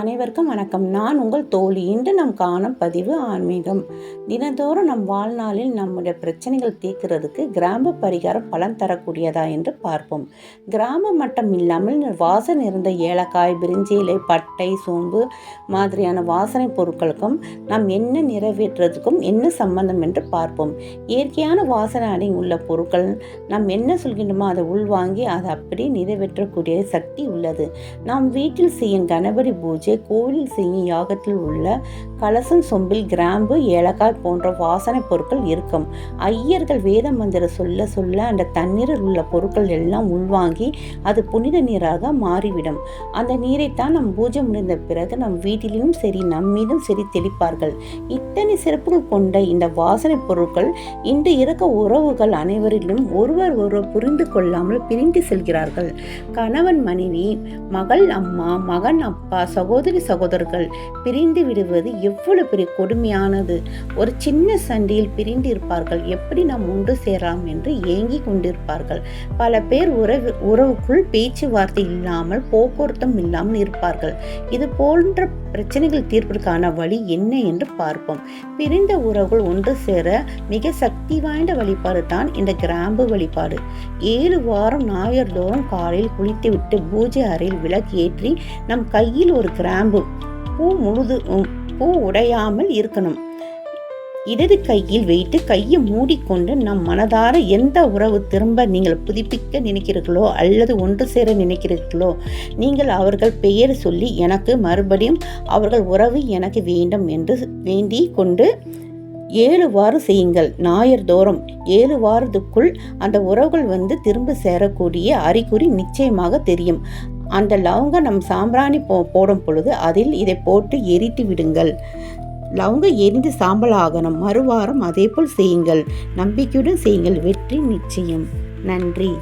அனைவருக்கும் வணக்கம். நான் உங்கள் தோழி. இன்று நம் காணும் பதிவு ஆன்மீகம். தினந்தோறும் நம் வாழ்நாளில் நம்முடைய பிரச்சனைகள் தீர்க்கிறதுக்கு கிராம பரிகாரம் பலன் தரக்கூடியதா என்று பார்ப்போம். கிராம மட்டம் இல்லாமல் வாசனை இருந்த ஏலக்காய் பிரிஞ்சிலை பட்டை சோம்பு மாதிரியான வாசனை பொருட்களுக்கும் நாம் என்ன நிறைவேற்றுறதுக்கும் என்ன சம்பந்தம் என்று பார்ப்போம். இயற்கையான வாசனை அடை உள்ள பொருட்கள் நாம் என்ன சொல்கின்றோமோ அதை உள்வாங்கி அதை அப்படி நிறைவேற்றக்கூடிய சக்தி உள்ளது. நாம் வீட்டில் செய்யும் கணபதி பூஜை பூஜை கோவில் செய்யும் யாகத்தில் உள்ள கலசம் சொம்பில் கிராம்பு ஏலக்காய் போன்ற வாசனை பொருட்கள் இருக்கும். ஐயர்கள் வேத மந்திர சொல்ல சொல்ல அந்த தண்ணீரில் உள்ள பொருட்கள் எல்லாம் உள்வாங்கி அது புனித நீராக மாறிவிடும். அந்த நீரைத்தான் நம் பூஜை முடிந்த பிறகு நம் வீட்டிலும் சரி நம்மீதும் சரி தெளிப்பார்கள். இத்தனை சிறப்புகள் கொண்ட இந்த வாசனை பொருட்கள் இன்று இருக்க உறவுகள் அனைவரிலும் ஒருவர் ஒருவர் புரிந்து கொள்ளாமல் பிரிந்து செல்கிறார்கள். கணவன் மனைவி மகள் அம்மா மகன் அப்பா சகோதரி சகோதரர்கள் பிரிந்து விடுவது எவ்வளவு பெரிய கொடுமையானது. ஒரு சின்ன சண்டையில் பிரிந்து இருப்பார்கள் எப்படி நாம் ஒன்று சேரலாம் என்று ஏங்கி கொண்டிருப்பார்கள். பல பேர் உறவு உறவுக்குள் பேச்சுவார்த்தை இல்லாமல் போக்குவரத்தும் இல்லாமல் இருப்பார்கள். இது போன்ற பிரச்சனைகள் தீர்ப்பிற்கான வழி என்ன என்று பார்ப்போம். பிரிந்த உறவுகள் ஒன்று சேர மிக சக்தி வாய்ந்த வழிபாடு தான் இந்த கிராம்பு வழிபாடு. ஏழு வாரம் ஞாயிறு காலையில் குளித்துவிட்டு பூஜை அறையில் விளக்கு ஏற்றி நம் கையில் ஒரு கிராம்பு. பூ முழுது பூ உடையாமல் இருக்கணும். இடது கையில் வைத்து கையை மூடிக்கொண்டு நம் மனதார எந்த உறவு திரும்ப நீங்கள் புதுப்பிக்க நினைக்கிறீர்களோ அல்லது ஒன்று சேர நினைக்கிறீர்களோ நீங்கள் அவர்கள் பெயர் சொல்லி எனக்கு மறுபடியும் அவர்கள் உறவு எனக்கு வேண்டும் என்று வேண்டி கொண்டு ஏழு வாரம் செய்யுங்கள். ஞாயிறு தோறும் ஏழு வாரத்துக்குள் அந்த உறவுகள் வந்து திரும்ப சேரக்கூடிய அறிகுறி நிச்சயமாக தெரியும். அந்த லவங்கம் நம் சாம்பிராணி போ போடும் பொழுது அதில் இதை போட்டு எரித்து விடுங்கள். லவங்க எரிந்து சாம்பல் ஆகணும் மறுவாரம் அதே போல் செய்யுங்கள். நம்பிக்கையுடன் செய்யுங்கள். வெற்றி நிச்சயம். நன்றி.